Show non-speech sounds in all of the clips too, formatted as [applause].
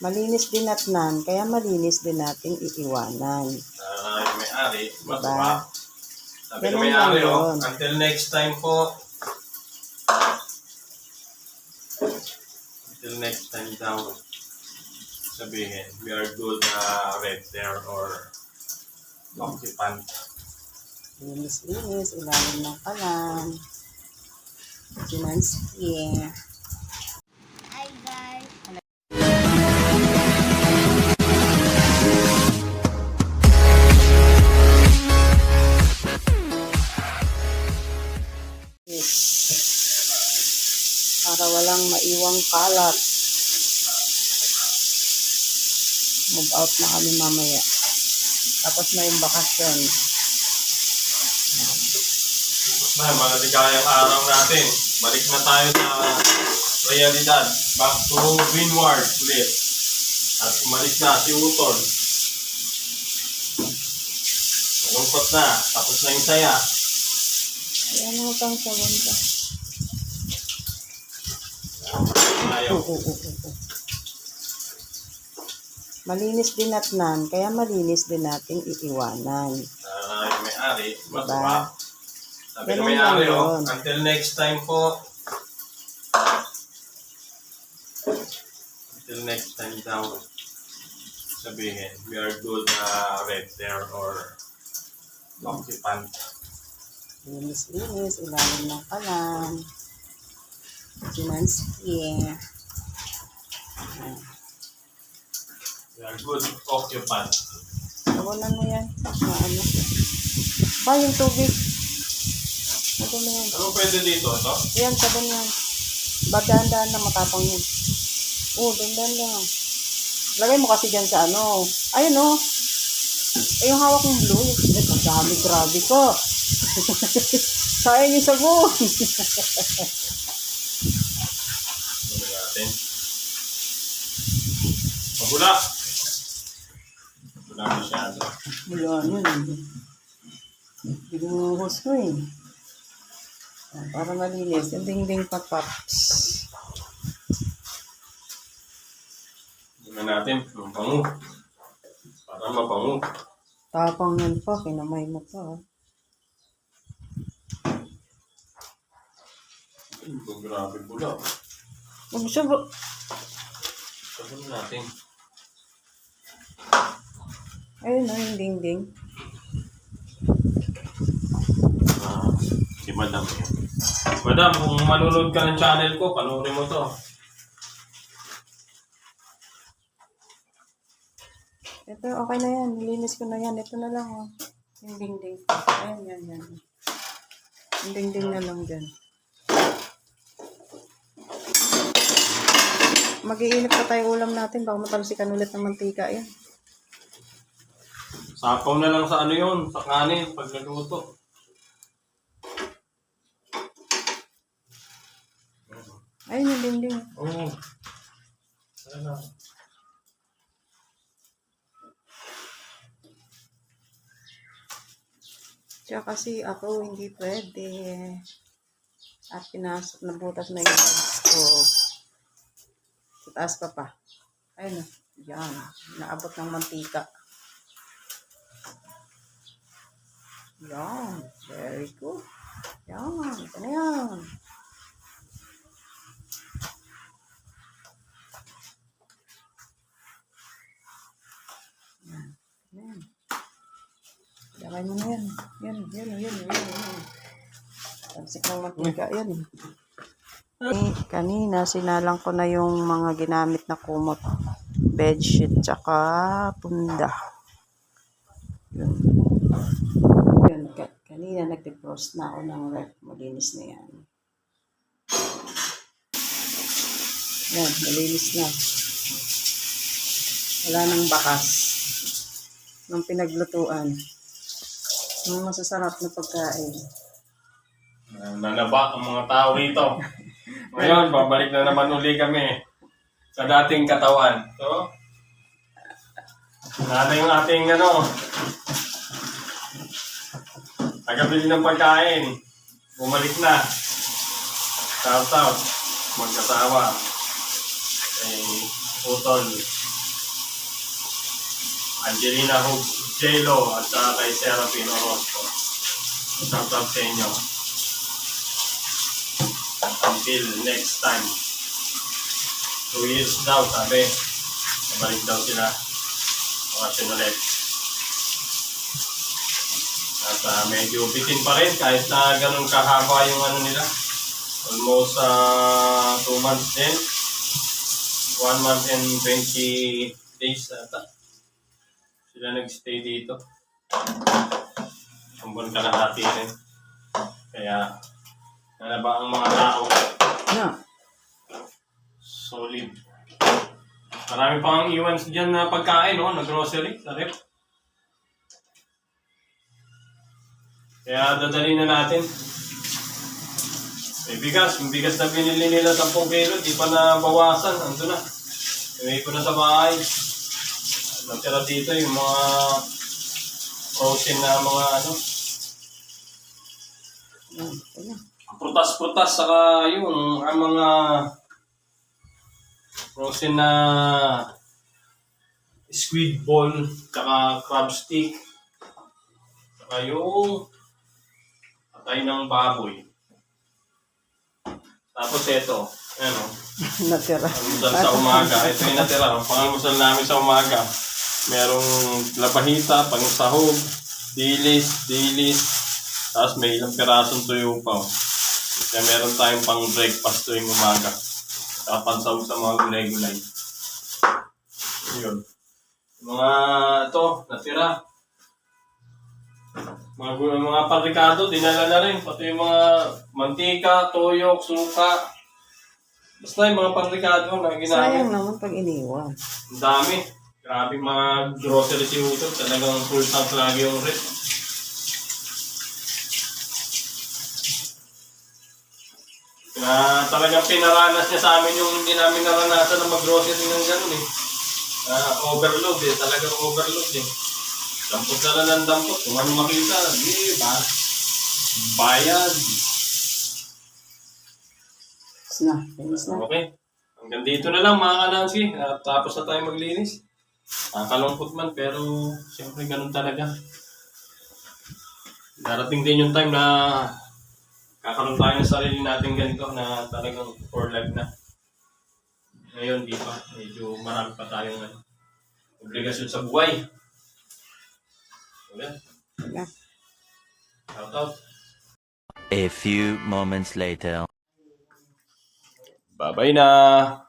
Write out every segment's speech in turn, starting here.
Malinis din natnan, kaya malinis din nating iiwanan. Yung may-ari, Diba? Sabi Ganun may-ari, oh, until next time po. Until next time daw. Sabihin, we are good na red there or occupant. Linis-linis, ilalim ng kalan. Sinanski. Hi Para walang maiwang kalat. Move out na kami mamaya. Tapos na yung bakasyon. Tapos na, mga ligayang araw natin. Balik na tayo sa realidad. Back to windward ulit. At umalis na si Utol. Malungkot na. Tapos na yung saya. Ayan mo kang sabon ka. Ayaw. Oo, oo, oo, oo. Malinis din natnan, kaya malinis din nating iiwanan. Yung may-ari, Diba? matuwa. Sabi ng Ganun may-ari, lang oh, until next time po. Until next time daw. Sabihin, we are good na red there or occupant. Linis-linis, ilalim ng kalan. Sinanski. We are good occupant. Sabunan mo yan. Na ano. Ba, yung tubig. Sabon mo yan. Ano pwede dito? Ito? Yan, sabon yan. Ba, dahan-dahan na matapang yun. Oo, dahan-dahan lang. Lagay mo kasi dyan sa ano. Ayun o. Eh, yung hawak ng blue. Eh, ang dami, grabe ko. [laughs] Sayang yung sabon. [laughs] Ano natin? Mabula! Mabula masyado. Wala yun. Binuhos ko eh. Ah, Para malinis. Yung ding-ding pat-paps. Gawin natin, mabango. Para mabango. Tapang yan pa. Kinamay mo pa. Ito, grabe bula. Huwag siya ba? Sabon natin. Ayun na yung ding-ding. Ah, si Madam yun. Madam, kung manunod ka ng channel ko, panoorin mo to. Ito, okay na yan. Nilinis ko na yan. Ito na lang, oh. Yung ding-ding. Ayan, yan, yan. Yung ding-ding na lang dyan. Mag-iinit pa tayo ulam natin. Baka matalsikan ulit ng mantika yan. Sapaw na lang sa ano yun, sa kanin, pag nagluto. Ayun yung ding-ding. Oo. Oh. Ano? Siya kasi ako hindi pwede. At pinasok na butas na yung bags ko. Sa taas pa pa. Ayun o. Yan. Naabot ng mantika. Yan. Very good. Yan. Ito na yan. Damay mo na yan. Yan, yan, yan, yan, yan. Tansik ng mantika, yan. Eh, kanina, sinalang ko na yung mga ginamit na kumot. Bedsheet, tsaka punda. Yun. Yun, ka- kanina nag-defrost na ako ng ref. Malinis na yan. Yan, malinis na. Wala nang bakas ng pinaglutuan. Ang masasarap na pagkain. Nanaba ang mga tao rito. [laughs] Ngayon, babalik na naman uli kami sa dating katawan. So, nana yung ating ano, tagabili ng pagkain. Bumalik na. Shout out. Magkasawa. Eh, Utol, Angelina Hug, J-Lo, at saka kay Serapin Orozco. Shout out sa inyo. Until next time. Two years daw, sabi. Balik daw sila. Bakasyon ulit. At ah, medyo bitin pa rin kahit na ganun kahaba yung ano nila. Almost uh, two months din. One month and 20 days ata. Sila nag-stay dito. Ang buwan kalahati rin. Kaya, ano ba ang mga tao? Na. Solid. Marami pang iwan dyan na pagkain, no? Na grocery sa rep. Kaya dadali na natin. May bigas. Yung bigas na binili nila 10 kilo, di pa na bawasan. Ando na. May ko na sa bahay. Natira dito yung mga frozen na mga ano, prutas-prutas saka yung ang mga frozen na squid ball saka crab stick saka yung patay ng baboy tapos ito ano Natira. Almusal sa umaga. Ito yung natira. Ang pangalmusal namin sa umaga. Merong labahita, pangsahog, dilis, dilis. Tapos may ilang pirasong tuyo pa. oh. Kaya meron tayong pang breakfast tuwing umaga. Saka pansahog sa mga gulay-gulay. Yun. Mga ito, natira. Mga, mga pabrikado, dinala na rin. Pati yung mga mantika, tuyok, suka. Basta yung mga pabrikado na ginamit. Sayang naman pag iniwan. Ang dami. Grabe mga grocery si Uto. Talagang full tank lagi yung rep. Na talagang pinaranas niya sa amin yung hindi namin naranasan na mag-grocery ng gano'n eh. Ah, overload eh. Talagang overload eh. Dampot na lang ng dampot. Kung ano makita, di ba? Bayad. Tapos na. Finish na. Okay. Hanggang dito na lang mga kanansi. At tapos na tayo maglinis. Nakakalungkot man pero siyempre ganun talaga. Darating din yung time na kakaroon tayo ng sarili natin ganito na talagang for life na. Ngayon di pa. Medyo marami pa tayong ano, obligasyon sa buhay. Wala. A few moments later. Babay na,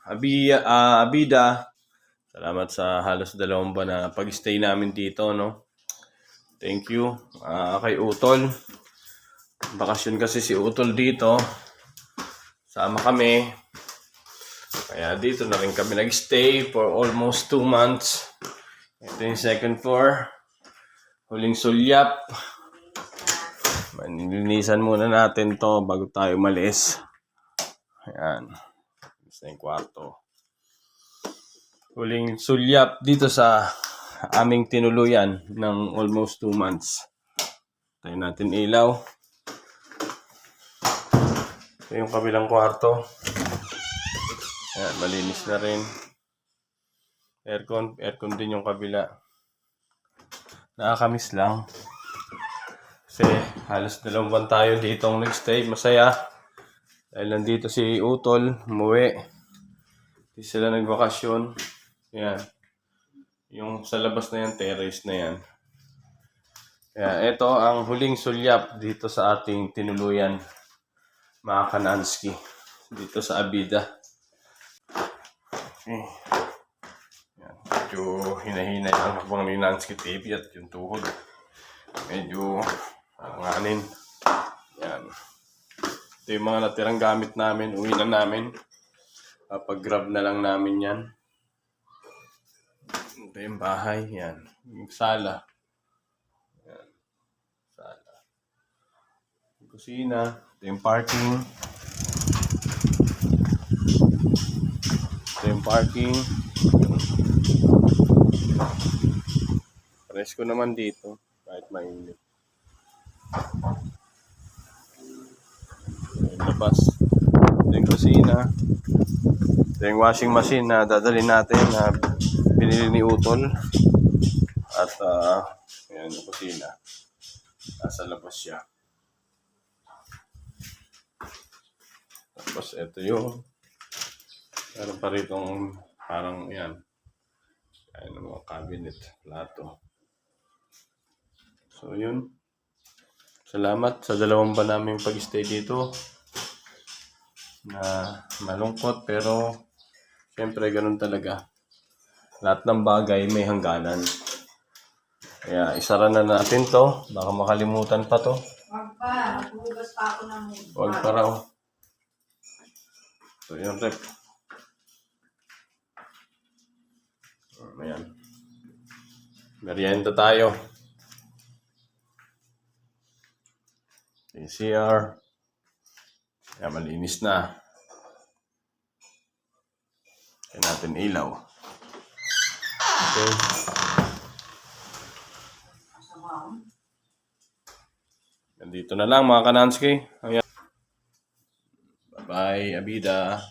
Abi, ah, Abida. Salamat sa halos dalawang buwan na pag-stay namin dito, no? Thank you. Ah, kay Utol. Bakasyon kasi si Utol dito. Sama kami. Kaya dito na rin kami nag-stay for almost two months. Ito yung second floor. Huling sulyap. Manilinisan muna natin to bago tayo malis. Ayan. Gusto yung kwarto. Huling sulyap dito sa aming tinuluyan ng almost two months. Tayo natin ilaw. Ito yung kabilang kwarto. Ayan, malinis na rin. Aircon, aircon din yung kabila. Nakakamiss lang. Kasi halos dalawang buwan tayo dito nagstay. Masaya. Dahil nandito si Utol, umuwi. Hindi sila nagbakasyon. Yan. Yung sa labas na yan, terrace na yan. Kaya ito ang huling sulyap dito sa ating tinuluyan, mga Kananski. Dito sa Abida. Okay. Medyo hinahina yung habang ni Nansky TV at yung tuhod. Medyo anganin. Yan. Ito yung mga natirang gamit namin. Uwi na namin. Pag-grab na lang namin yan. Ito yung bahay. Yan. Yung sala. Yan. Sala. Yung kusina. Ito yung parking. Ito yung parking. Pares ko naman dito. Kahit mainit. Labas. Ito yung kusina. Ito yung washing machine na dadalhin natin na binili ni Utol. At uh, yan yung kusina. Nasa labas siya. Tapos ito yung meron pa rito parang yan. Ayan ang mga cabinet, plato. So yun. Salamat sa dalawang ba namin pag-stay dito. Na malungkot pero siyempre ganun talaga. Lahat ng bagay may hangganan. Kaya isara na natin to. Baka makalimutan pa to. Wag pa, maghugas pa ako ng Huwag pa raw. So yun rep. Ayan. Merienda tayo. ACR. Kaya malinis na. Kaya natin ilaw. Okay. Nandito na lang mga kananski. Ayan. Bye-bye, Abida.